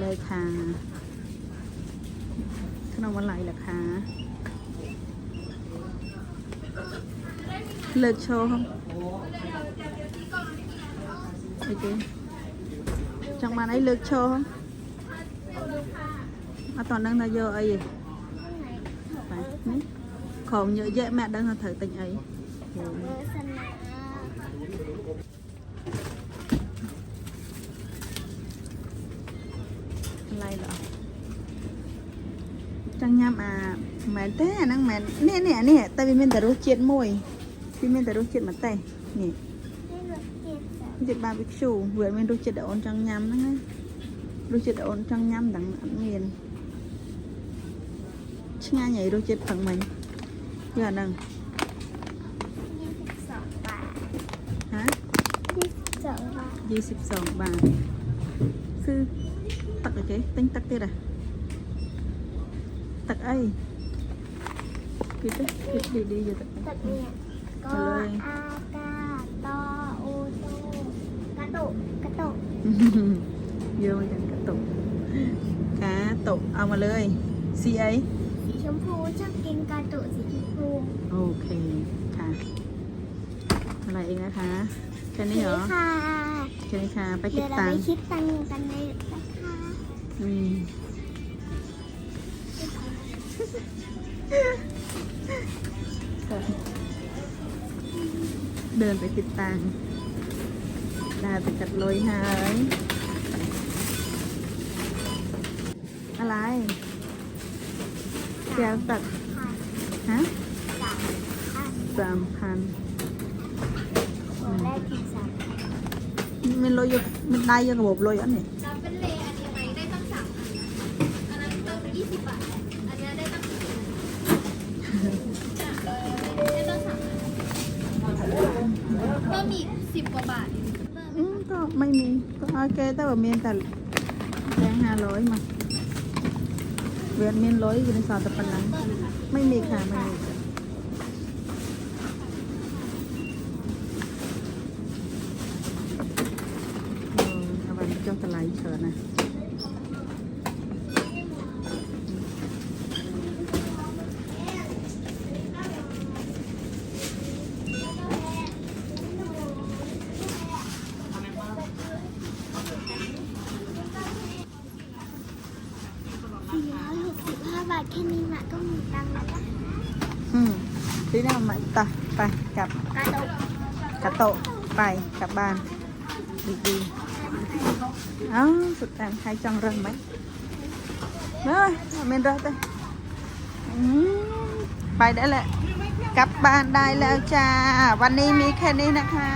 เลยค่ะ ขนมอะไรเหรอคะเลิกโชว์ không? Ok. Trong màn ấy lượt show không? À, toàn đang là giờ ấy gì? Phải, ní. Khổ nhớ dễ mẹ đang là thử tình ấy. โฆษณา อะไรเหรอ จังยำอะแม่นแต่นังแม่นเนี่ยเนี่ยเนี่ยแต่วิเมนแต่รู้เจ็ดมวยวิเมนแต่รู้เจ็ดมาแต่นี่ให้รถเก็บแบบเจ็ดบาร์บีคิวเ vừa mình รู้เจ็ด ổn จังยำนั่นไงรู้เจ็ด ổn จังยำดังอันเมียนช่างานใหญ่รู้เจ็ดผังมันอย่านังยี่สิบสองบาทฮะยี่สิบสองบาท ยี่สิบสองบาทซื้อตักอะไร ติ้งตักเตี้ยอะตักไอ้คิดดิคิดดีๆอยู่ตักตัดเนี่ยก็เอาเลยอากาตอโอโตกระตุกกระตุกเยอะเหมือนกันกระตุกขาตกเอามาเลยสีไอสีชมพูชอบกินกระตุกสีชมพูโอเคค่ะอะไรเองนะคะแค่นี้เหรอค่ะแค่นี้ค่ะไปคิเดี๋ดยวเราตัไปงค์คิดตังค์กันเลยนะคะ อืมเดินไปคิดตังค์ได้ไปกัดลอยหาย อะไรแก้วตัดค่ะฮะสามพันสามพันของแรกถึงสามพันมันลอยอยู่มันได้ยังระบบลอยอันนี้ อีกสิบกว่าบาทอืมก็ไม่มี ก็โอเคแต่ว่าเมียนแต่แบงห้าร้อยมาเวียนเมียนร้อยอยู่ในซอยตะปันนั้นไม่มีค่ะไม่มีค่ะเออเอาไว้เจ้าตะไลเชิญนะ สี่ร้อยหก สิบห้าบาทแค่นี้นะก็มีตังค์แล้วนะอืมทีนี้อาใหม่ต่อไปกลับกระตุกกระโตะไปกลับบ้าน ดีๆเอ้าสุดแต่ใครจังเริงไหมเฮ้ยเมนเริงไปอืมไปได้แหละ กลับบ้านได้แล้วจ้า วันนี้มีแค่นี้นะคะ